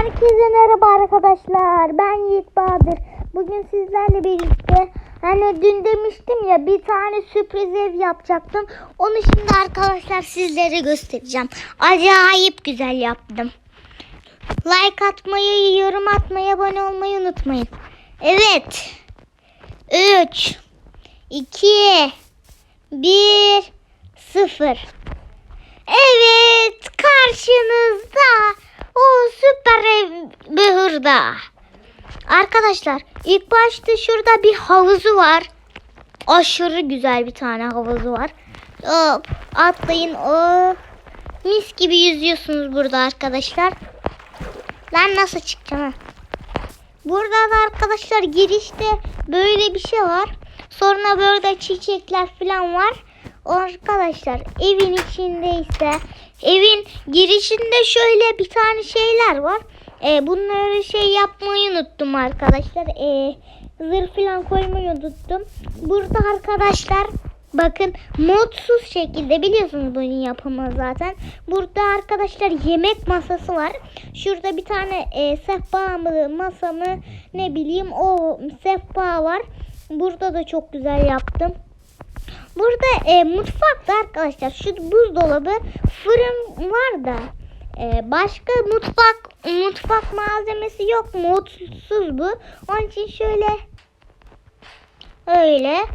Herkese merhaba arkadaşlar. Ben Yiğit Bahadır. Bugün sizlerle birlikte hani dün demiştim ya bir tane sürpriz ev yapacaktım. Onu şimdi arkadaşlar sizlere göstereceğim. Acayip güzel yaptım. Like atmayı, yorum atmayı, abone olmayı unutmayın. Evet. 3 2 1 0 Evet karşınızda o süper ev mühürda. Arkadaşlar ilk başta şurada bir havuzu var. Aşırı güzel bir tane havuzu var. Hop, atlayın. Oh, mis gibi yüzüyorsunuz burada arkadaşlar. Ben nasıl çıkacağım? Burada da arkadaşlar girişte böyle bir şey var. Sonra böyle çiçekler falan var. Arkadaşlar evin içinde ise evin girişinde şöyle bir tane şeyler var. E, bunları şey yapmayı unuttum arkadaşlar. E, zırh falan koymayı unuttum. Burada arkadaşlar bakın modsuz şekilde biliyorsunuz bunun yapımı zaten. Burada arkadaşlar yemek masası var. Şurada bir tane e, sehpa mı masa mı ne bileyim o sehpa var. Burada da çok güzel yaptım. Burada e, mutfakta arkadaşlar şu buzdolabı fırın var da e, başka mutfak mutfak malzemesi yok mutsuz bu. Onun için şöyle öyle.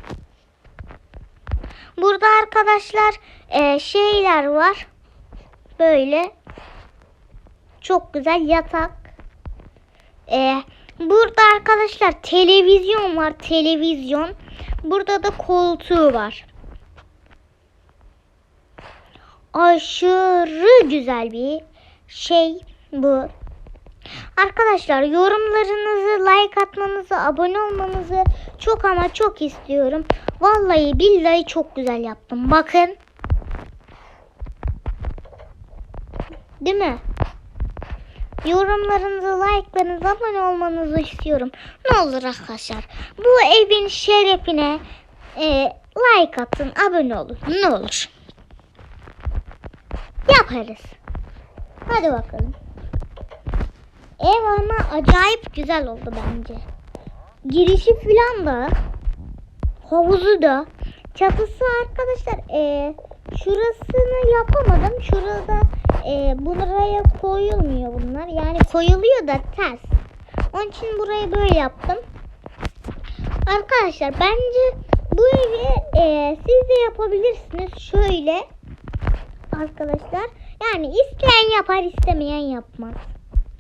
Burada arkadaşlar e, şeyler var. Böyle çok güzel yatak. E, burada arkadaşlar televizyon var televizyon. Burada da koltuğu var. Aşırı güzel bir şey bu. Arkadaşlar yorumlarınızı, like atmanızı, abone olmanızı çok ama çok istiyorum. Vallahi billahi çok güzel yaptım. Bakın. Değil mi? Yorumlarınızı, like'larınızı, abone olmanızı istiyorum. Ne olur arkadaşlar. Bu evin şerefine e, like atın, abone olun. Ne olur. Yaparız. Hadi bakalım. Ev ama acayip güzel oldu bence. Girişi falan da havuzu da çatısı arkadaşlar e, şurasını yapamadım. Şurada e, buraya koyulmuyor bunlar. Yani koyuluyor da ters. Onun için burayı böyle yaptım. Arkadaşlar bence bu evi e, siz de yapabilirsiniz. Şöyle arkadaşlar. Yani isteyen yapar istemeyen yapmaz.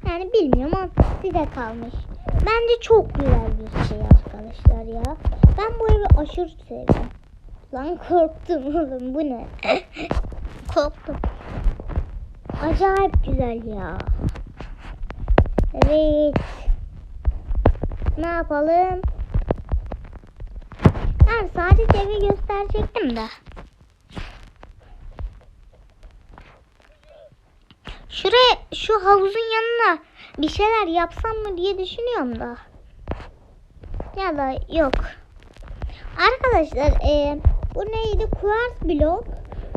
Yani bilmiyorum ama size kalmış. Bence çok güzel bir şey arkadaşlar ya. Ben bu evi aşırı sevdim. Lan korktum oğlum bu ne? korktum. Acayip güzel ya. Evet. Ne yapalım? Ben sadece evi gösterecektim de. Şuraya şu havuzun yanına bir şeyler yapsam mı diye düşünüyorum da. Ya da yok. Arkadaşlar e, bu neydi? Kuvars blok.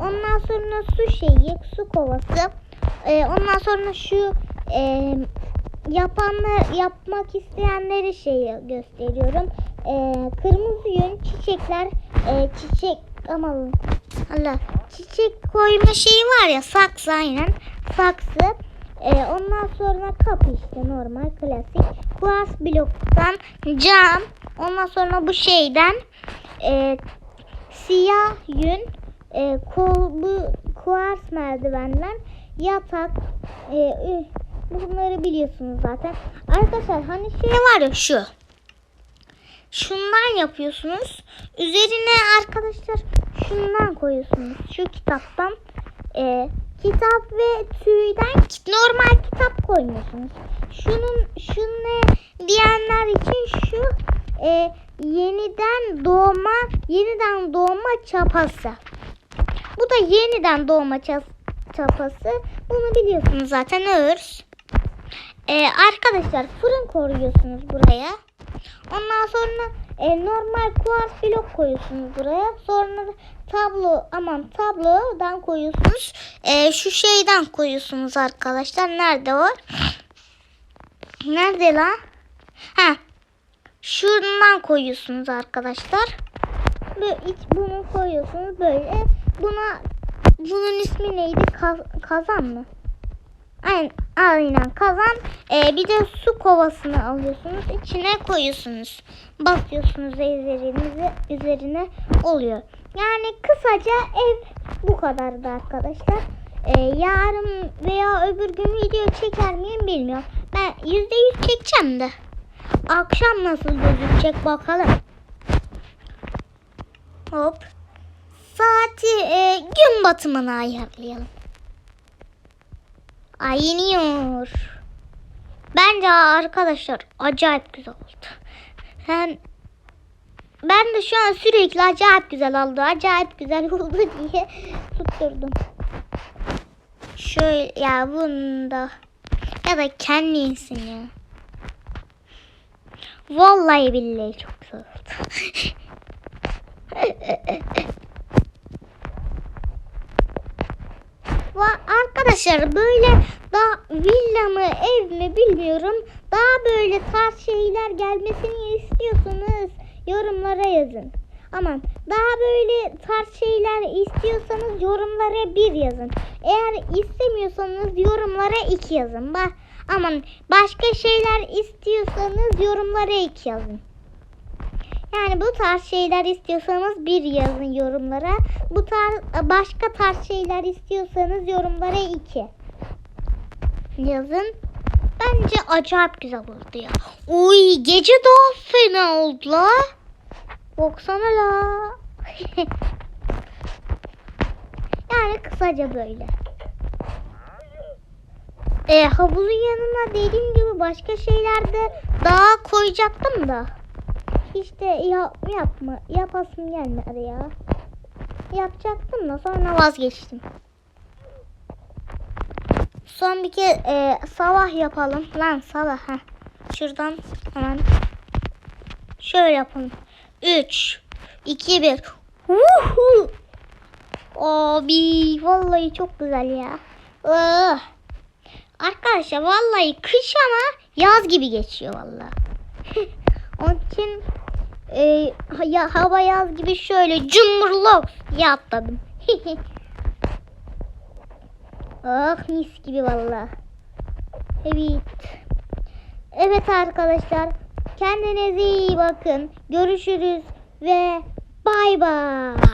Ondan sonra su şeyi, su kovası. E, ondan sonra şu e, yapanlar yapmak isteyenleri şeyi gösteriyorum. E, kırmızı yün, çiçekler, e, çiçek ama Allah çiçek koyma şeyi var ya saksı aynen saksı. E, ondan sonra kapı işte normal klasik. Kuars bloktan cam. Ondan sonra bu şeyden e, siyah yün e, kol, bu kuars merdivenden yatak e, bunları biliyorsunuz zaten. Arkadaşlar hani şey var ya şu. Şundan yapıyorsunuz. Üzerine arkadaşlar şundan koyuyorsunuz. Şu kitaptan. E, kitap ve tüyden normal kitap koymuyorsunuz. Şunun şunu diyenler için şu e, yeniden doğma yeniden doğma çapası. Bu da yeniden doğma ça- çapası. Bunu biliyorsunuz zaten örs. E, arkadaşlar fırın koyuyorsunuz buraya. Ondan sonra e, normal kuars blok koyuyorsunuz buraya. Sonra tablo aman tablodan koyuyorsunuz. E, şu şeyden koyuyorsunuz arkadaşlar. Nerede o? Nerede lan? Ha. Şundan koyuyorsunuz arkadaşlar. Böyle bunu koyuyorsunuz böyle. Buna bunun ismi neydi? Kaz- kazan mı? Aynen, aynen kazan. Ee, bir de su kovasını alıyorsunuz. içine koyuyorsunuz. Basıyorsunuz üzerinize, üzerine oluyor. Yani kısaca ev bu kadardı arkadaşlar. Ee, yarın veya öbür gün video çeker miyim bilmiyorum. Ben yüzde yüz çekeceğim de. Akşam nasıl gözükecek bakalım. Hop. Saati e, gün batımına ayarlayalım. Ay iniyor. Bence arkadaşlar acayip güzel oldu. Ben ben de şu an sürekli acayip güzel oldu, acayip güzel oldu diye tutturdum. Şöyle ya bunda ya da kendi insin ya. Vallahi billahi çok güzel oldu. Va- Arkadaşlar böyle daha villa mı ev mi bilmiyorum. Daha böyle tarz şeyler gelmesini istiyorsanız yorumlara yazın. Aman daha böyle tarz şeyler istiyorsanız yorumlara bir yazın. Eğer istemiyorsanız yorumlara iki yazın. Ba aman başka şeyler istiyorsanız yorumlara iki yazın. Yani bu tarz şeyler istiyorsanız bir yazın yorumlara. Bu tarz başka tarz şeyler istiyorsanız yorumlara iki yazın. Bence acayip güzel oldu ya. Uy gece daha fena oldu la. Baksana la. yani kısaca böyle. E, havuzun yanına dediğim gibi başka şeyler de daha koyacaktım da. İşte ya, yapma, yapasım gelmedi ya. Yapacaktım da sonra vazgeçtim. Son bir kez e, sabah yapalım. Lan sabah ha. Şuradan hemen şöyle yapalım. 3 2 1 Vuhu! Abi vallahi çok güzel ya. Ah. Arkadaşlar vallahi kış ama yaz gibi geçiyor vallahi. Onun için e, ya, hava yaz gibi şöyle cumburlok diye atladım. ah mis gibi vallahi. Evet. Evet arkadaşlar. Kendinize iyi bakın. Görüşürüz ve bay bay.